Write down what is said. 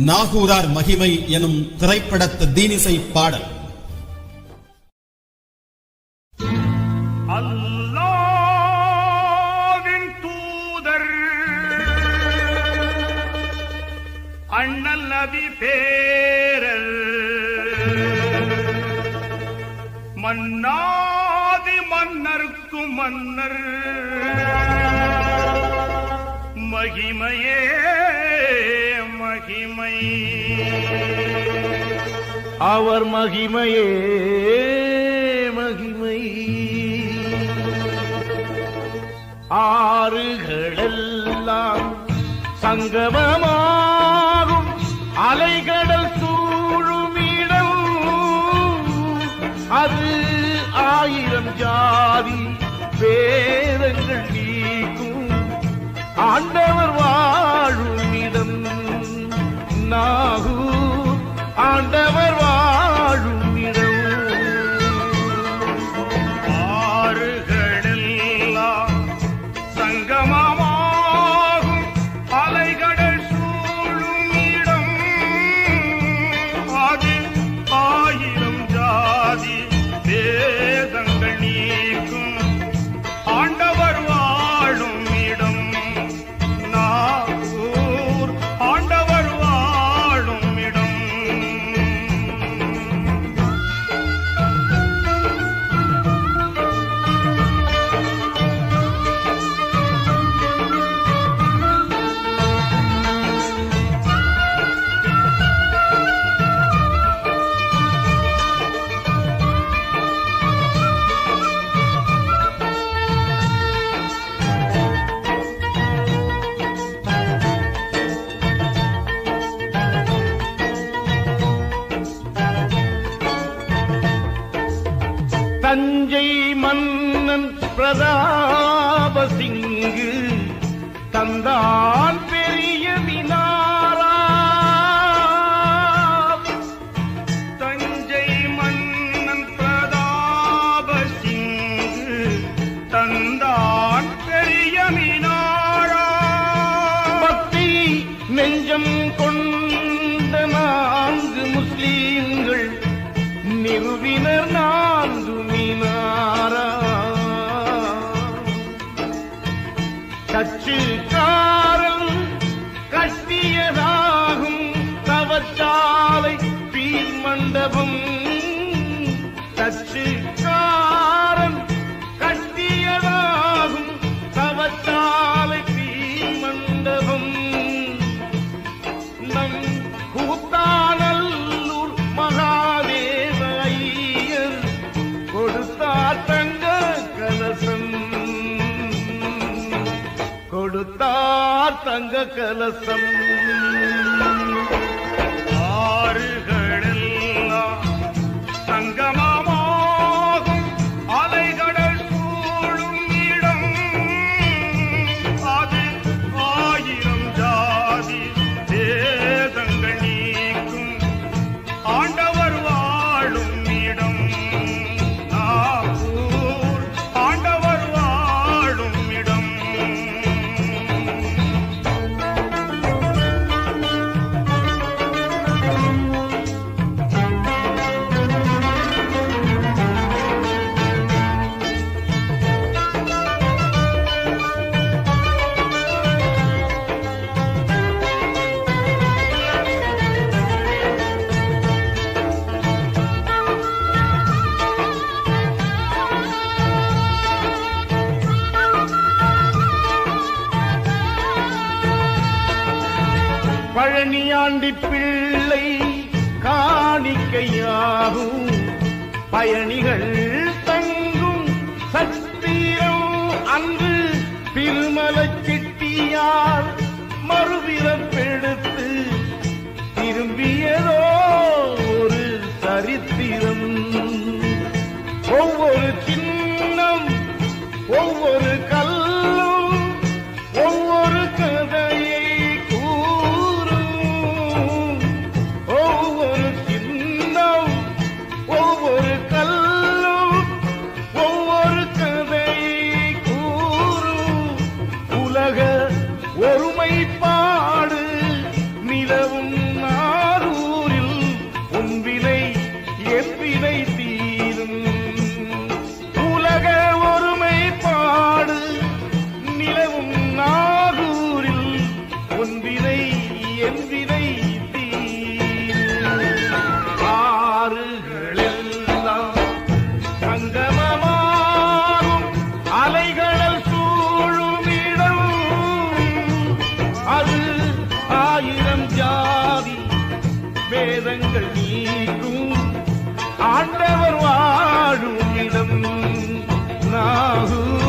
நாகூரார் மகிமை எனும் திரைப்படத்து தீனிசை பாடல். அல்லாவின் தூதர் அண்ணல் நபி பேரர் மன்னாதி மன்னர்க்கும் மன்னர் மகிமையே மகிமை. அவர் மகிமையே மகிமை. ஆறுகளெல்லாம் சங்கமமாகும் அலைகடல் சூழுமிடம் அது ஆயிரம் ஜாதி வேதங்கள் தஞ்சை மன்னன் பிரதாப சிங்கு தந்தான் கட்டியதாகும் தவச்சாலை பீ மண்டபம் தங்க கலசம். பழனியாண்டி பிள்ளை காணிக்கையாகும். பயணிகள் தங்கும் சத்திரம் அன்று திருமலை சிட்டியார் மறுபிறப்பெடுத்து திரும்பிய ஆயிரம் ஜாதி வேதங்கள் நீக்கும். ஆண்டவர் வாழும் இடம் நாகூர்.